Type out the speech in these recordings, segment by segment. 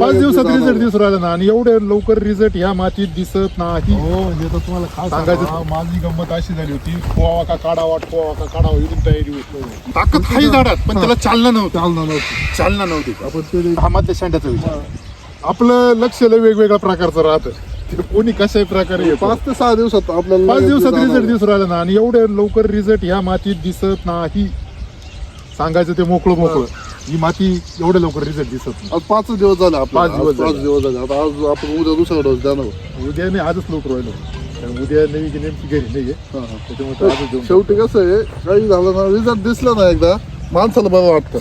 पाच दिवसात रिझल्ट दिसून राहिला ना आणि एवढे लवकर रिझल्ट ह्या मातीत दिसत नाही. हो म्हणजे आता तुम्हाला काय सांगायचं सांगायचं माझी गंमत अशी झाली होती पोवा का काढावा पोवा का काढावा इथून तयारी होती ताकद काही झाडात पण त्याला चालना नव्हतं. चालणार नव्हतं. चालना नव्हती. आपण ते हा मधल्या शेंड्याचा विचार आपलं लक्ष लय वेगवेगळ्या प्रकारचं राहतं. ते कोणी कशाही प्रकारे येतं. पाच ते सहा दिवसात आपल्याला पाच दिवसात. रिझल्ट दिसून राहिला ना आणि एवढे लवकर रिझल्ट ह्या मातीत दिसत नाही. सांगायचं ते मोकळं मोकळं ही माती एवढ्या लवकर रिझल्ट दिसत नाही. आज पाच दिवस झाले आपल्याला. पाच दिवस आज पाच झाले. दिवस झाले. आता आज आपण उद्या दुसरा डोस देणार उद्या नाही आजच लवकर राहिलो कारण उद्या नवी की नेमकी घरी नाहीये. हा, हा. त्याच्यामुळे आजच देऊन शेवटी कसं आहे काही झालं ना रिझल्ट दिसला ना एकदा माणसाला बरं वाटतं.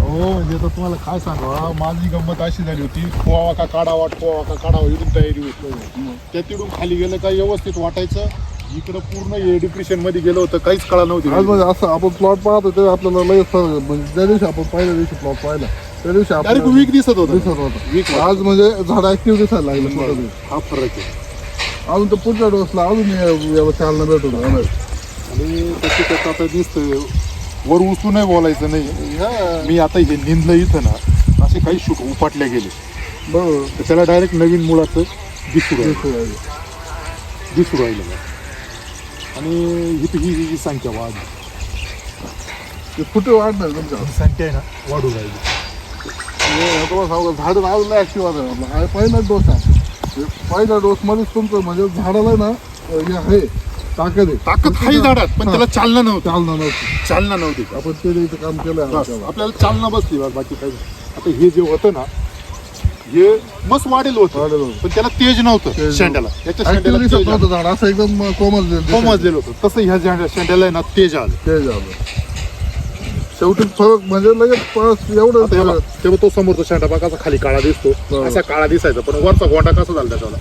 हो म्हणजे आता तुम्हाला काय सांगा माझी गंमत अशी झाली होती. पोवा का काढावा पोवा का काढावा इथून तयारी होती. त्या तिकडून खाली गेलं का व्यवस्थित वाटायचं. इकडं पूर्ण हे डिप्रेशनमध्ये गेलं होतं काहीच कळा आज नव्हती म्हणजे असं आपण प्लॉट पाहतो ते आपल्याला फरक म्हणजे ज्या दिवशी आपण पहिल्या दिवशी प्लॉट पाहिला त्या दिवशी डायरेक्ट आपल्याला वीक दिसत होतं. दिसत होतं. वीक आज म्हणजे झाड ऍक्टिव्ह दिसायला लागलं हा फरक आहे. अजून तर पुढच्या डोसला अजून या- या चालना भेटत होतं आणि त्याची त्याचं आता दिसतंय. वर उचलून नाही बोलायचं नाही. मी आता हे निंदलं इथं ना असे काही शूट उपटले गेले. बरोबर. तर त्याला डायरेक्ट नवीन मुळाचं दिसू राहिलं. दिसू राहिलं. आणि ही ही ही जी संख्या वाढ ते कुठे वाढणार तुमच्या? ही संख्या आहे ना वाढू राहिली. हे झाड अजून ऍक्टिव्ह आहे आपला हा पहिला डोस आहे. पहिल्या डोस मध्येच तुमचं म्हणजे झाडाला ना हे आहे ताकद आहे. ताकद काही झाडात पण त्याला चालना नव्हतं. चालना नव्हती. चालना नव्हती. आपण ते इथं काम केलं आपल्याला. चालना बसली बस बाकी काही नाही. आता हे जे होतं ना हे मस्त वाढेल होतं वाढेल होतं. पण त्याला तेज नव्हतं तेज शेंड्याला याच्या शेंड्याला दिसत तेज आलं. नव्हतं झाड असं एकदम कोमल समजलेलं होतं तसं ह्या शेंड्या- शेंड्याला आहे ना तेज आलं ते झालं शेवटी फरक म्हणजे लगेच एवढं आता हे बघ, तेव्हा तो समोरचा शेंडा बघा कसा खाली काळा दिसतो बरोबर. असा काळा दिसायचा पण वरचा गोंडा कसा झाला त्याच्याला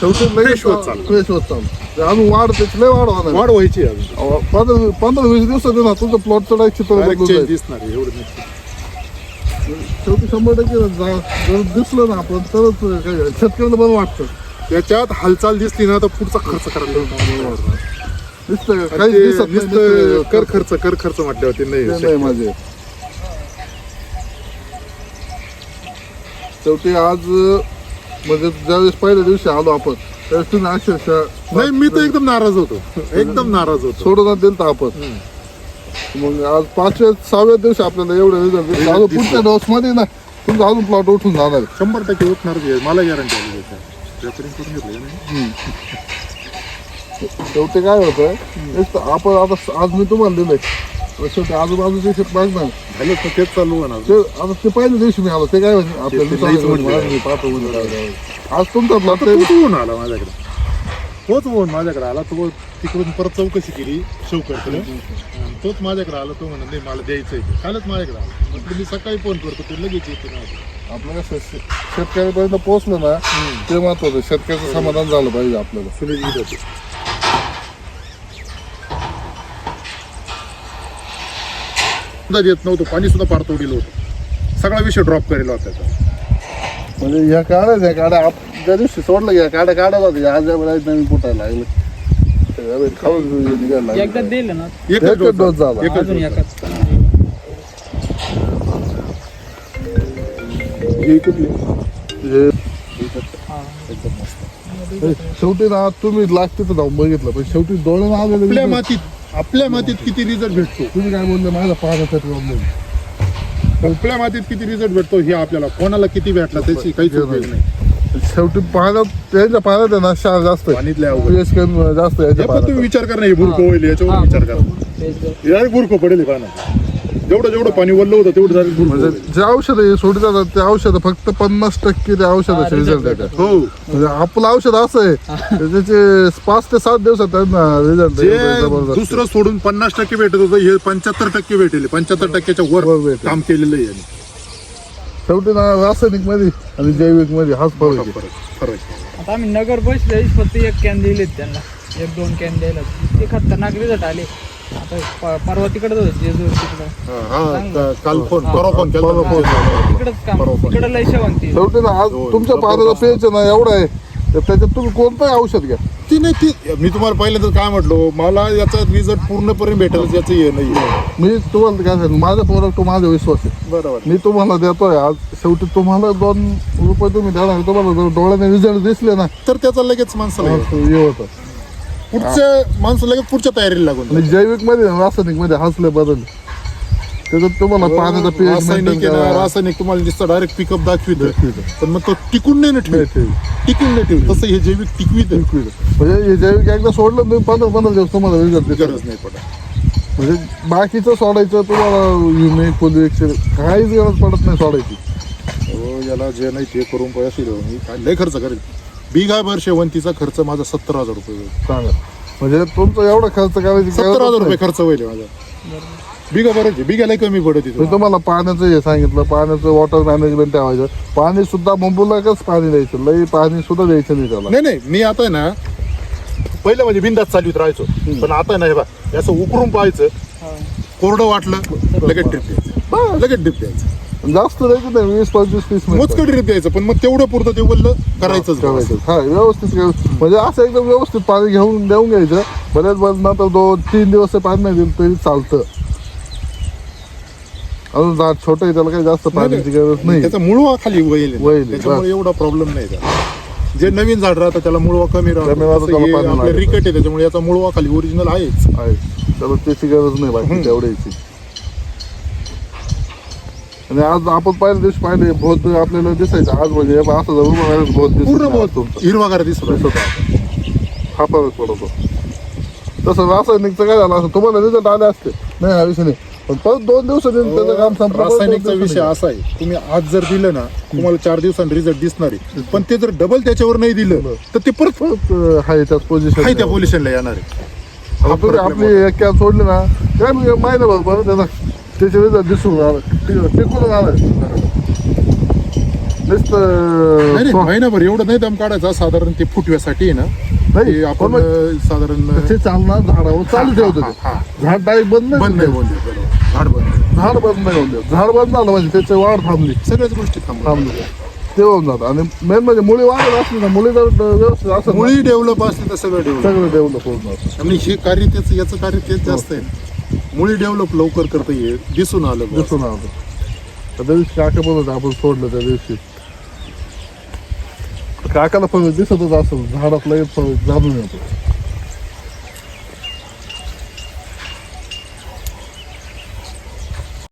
शेवटी लगेच Fresh होत चाललं. फ्रेश होत चाललं ते अजून वाढ त्याची लय वाढ होणार वाढ व्हायची अजून. पंधरा पंधरा वीस दिवसात ना तुझं प्लॉट चढाय चित्र Direct change. दिसणार आहे, एवढं. शेवटी शंभर टक्के जर दिसलं ना आपण तरच काय झालं. शेतकऱ्याला बरं वाटतं. त्याच्यात हालचाल दिसली ना तर पुढचा खर्च करायला दिसतं काही दिसत नुसतं कर खर्च कर खर्च म्हटल्यावरती नाही नाही माझे. शेवटी आज म्हणजे ज्यावेळेस पहिल्या दिवशी आलो आपण त्यावेळेस तुम्ही अक्षरशः नाही मी तर एकदम नाराज होतो. एकदम नाराज होतो. सोडून दिलं तर आपण. मग आज पाचव्या सहाव्या दिवशी आपल्याला एवढं रिझल्ट. अजून पुढच्या डोस मध्ये ना तुमचा अजून प्लॉट उठून जाणार आहे. शंभर टक्के उठणार आहे. मला गॅरंटी आली करून घेतलंय ना. शेवटी काय होतं नुसतं आपण आता आज मी तुम्हाला दिलंय पण शेवटी आजूबाजूचे शेत मागणार झालं तर तेच चालू होणार ते आता ते पहिल्या दिवशी मी आलो ते काय म्हणजे आपल्याला ते. म्हटलं. आज मी पाहतो उद्या काय काय. आज तुमचा प्लॉट तोच होऊन आला माझ्याकडे तोच होऊन माझ्याकडे आला. तो तिकडून परत चौकशी केली शौकरकडे तोच माझ्याकडे आला. तो म्हणा नाही मला द्यायचं आहे कालच माझ्याकडे आला. म्हटलं मी सकाळी फोन करतो. ते लगेच येते ना आपलं कसं शे- शेतकऱ्यापर्यंत पोहोचलं ना ते महत्वाचं शेतकऱ्याचं समाधान झालं पाहिजे आपल्याला. सुनील होते. सुद्धा देत नव्हतं. पाणी सुद्धा पार तोडीलं होतं. सगळा विषय ड्रॉप करेल होता त्याचा. म्हणजे ह्या काड्या ह्या काड्या आप ज्या दिवशी सोडलं या काड्या काढायला होत्या आज या वेळेला नवीन फुटायला लागले. खाऊन निघायला लागले. एकदा दिलं ना? एकच एकच डोस डोस झाला. एकच अजून डोस एकाच. ही कुठली? हे हा. शेवटी ना तुम्ही लागते तर जाऊन बघितलं पण शेवटी डोळे आलेले आपल्या. मातीत आपल्या मातीत किती रिझल्ट भेटतो? तुम्ही काय बोलले माझा पाहण्यासाठी प्रॉब्लेम आपल्या मातीत किती रिझल्ट भेटतो हे आपल्याला? कोणाला किती भेटला त्याची काहीच उपयोग नाही. शेवटी पाहण्यात त्यांच्या पाहण्यात आहे ना क्षार जास्त आहे पाणीतल्या अवघड पीएच कमी जास्त आहे हे याच्या पण तुम्ही. विचार करा ना हे बुरकं होईल याच्यावर विचार करा. डायरेक्ट बुरकं पडेल हे पाण्यात जेवढं जेवढं पाणी वरलं होतं तेवढं डायरेक्ट बुरकं म्हणजे. जे औषध सोडत जातात ते औषध फक्त पन्नास टक्के ते औषधाचे हा, रिझल्ट येतात हो म्हणजे आपलं औषध असं आहे की त्याचे पाच ते सात दिवसात त्यांना रिझल्ट जे दुसरं सोडून पन्नास टक्के भेटत होतं हे पंच्याहत्तर टक्के भेटेल पंच्याहत्तर टक्क्याच्या वर वर भेटेल. काम केलेलं आहे यांनी. शेवटी ना रासायनिकमध्ये आणि जैविकमध्ये हाच फरक आहे. फरक आता आम्ही नगर बसले फक्त एक कॅन दिलेत त्यांना. एक दोन कॅन द्यायला. ते खतरनाक रिझल्ट आले. आता प- परवा तिकडे होत जेजूर तिकडं. हा, हा का- काल फोन परवा फोन केला. परवा होता. फोन तिकडंच काम. तिकडं लय शेवंती. शेवटी ना आज हो, तुमच्या. पाण्याचा पेच ना एवढा आहे. तर त्याच्यात तुम्ही कोणतंही औषध घ्या. ती नाही ती मी तुम्हाला पहिल्यांदा काय म्हटलो मला याचा रिझल्ट पूर्णपणे भेटेल याचं हे नाही मी तुम्हाला काय सांगतो माझ्या प्रोडक्ट माझा विश्वास आहे. बरोबर. मी तुम्हाला देतोय आज शेवटी तुम्हाला दोन रुपये तुम्ही देणार तुम्हाला जर डोळ्याने रिझल्ट दिसले ना. तर त्याचा लगेच माणसाला हे. हे होतं. पुढच्या माणसं लगेच पुढच्या तयारीला लागून. आणि जैविकमध्ये रासायनिकमध्ये हसले बदल. त्याच्यात तुम्हाला पाण्याचा पीएच रासायनिक आहे ना, रासायनिक तुम्हाला दिसतं डायरेक्ट पिकअप दाखवित दाखवितं. पण मग तो टिकून नाही ना ठेव टिकून नाही ठेव तसं हे जैविक टिकवित म्हणजे हे जैविक एकदा सोडलं तुम्ही पंधरा पंधरा दिवस तुम्हाला गरज नाही पडत म्हणजे बाकीचं सोडायचं तुम्हाला युनिक पोलिक्स काहीच गरज पडत नाही सोडायची हो याला जे नाही ते करून पैसे मी काय लय खर्च करेल बिघा भर शेवंतीचा खर्च माझा सत्तर हजार रुपये होईल सांगा म्हणजे तुमचा एवढा खर्च करायची सत्तर हजार. रुपये खर्च होईल माझा बिघा भरायचे बिघाला कमी पडत मी तुम्हाला पाण्याचं हे सांगितलं पाण्याचं वॉटर मॅनेजमेंट ठेवायचं. पाणी सुद्धा मुंबूलाच पाणी द्यायचं लई पाणी सुद्धा द्यायचं नाही त्याला. नाही नाही मी आता आहे ना पहिलं म्हणजे बिंदात चालवीत राहायचो. पण आता नाही बा असं उकरून पाहायचं. कोरडं वाटलं लगेच ड्रिप द्यायचं लगेच ड्रिप द्यायचं जास्त द्यायचं नाही वीस पंचवीस तीस मिनिटं. ड्रिप द्यायचं पण मग तेवढं पुरतं ते वल्ल करायचंच करायचं हा व्यवस्थित करायचं. म्हणजे असं एकदम व्यवस्थित पाणी घेऊन देऊन घ्यायचं. बऱ्याच बरं नंतर दोन तीन दिवस ते पाणी नाही दिलं तरी चालतं. अजून झाड छोटं आहे त्याला काही जास्त पाण्याची गरज नाही. त्याचा मुळवा खाली वैल वैल, त्याच्यामुळे एवढा प्रॉब्लेम नाही त्याला. जे नवीन झाड राहतं त्याला मुळवा कमी राहतं. रिकट आहे त्याच्यामुळे याचा मुळवा खाली ओरिजिनल आहेच. आहे त्याला त्याची गरज नाही बाकी तेवढ्याची. आणि आज आपण पहिल्या दिवशी पाहिले बहुत आपल्याला दिसायचं. आज म्हणजे असं जर उभं राहिलं तर बहुत दिसत पूर्ण बहुत हिरवागार दिसत. हा फरक पडतो तसं रासायनिकचं काय झालं असं तुम्हाला रिझल्ट आले असते. नाही हा विषय नाही. पण परत दोन दिवसांनी त्याचं काम संपलं परत दोन रासायनिकचा विषय. असा आहे. तुम्ही आज जर दिलं ना तुम्हाला चार दिवसांनी रिझल्ट दिसणार आहे. पण ते जर डबल त्याच्यावर नाही दिलं तर ते परत परत अं, हाय त्याच पोझिशन आहे त्या पोलिशनला येणार आहे. हा तुम्ही फरक आपली एक कॅन सोडली ना काय म्हणजे महिनाभर बरं त्याचा त्याचे रिझल्ट दिसून आलं टिक- टिकून आलं? नाही, नुसतं नाही, महिनाभर एवढं नाही दम काढायचा साधारण ते फुटव्यासाठी आहे ना. नाही, ते पण आपण मग अं, साधारण ते चालणार झाडावर चालू हा, ठेवतो हा, ते हा. झाड डायरेक्ट बंद नाही बंद नाही बरोबर. झाड बंद. झाड बंद नाही होऊन. झाड बंद झालं म्हणजे त्याची वाढ थांबली. सगळ्याच गोष्टी थांबतात थांबली. ते होऊन जातं. आणि मेन म्हणजे मुली वाढत असली ना मुली जर व्यवस्थित असं मुळी डेव्हलप असली तर सगळं डेव्हलप सगळं डेव्हलप होऊन जातं. आणि हे कार्य त्याच याचं कार्य तेच जास्त आहे. मुळी डेव्हलप लवकर करता येईल दिसून आलं. दिसून आलं. तर त्या दिवशी काका पण होते आपण सोडलं त्या दिवशी. काकाला फरक दिसतच असं झाडात लगेच फरक जाणून येतो.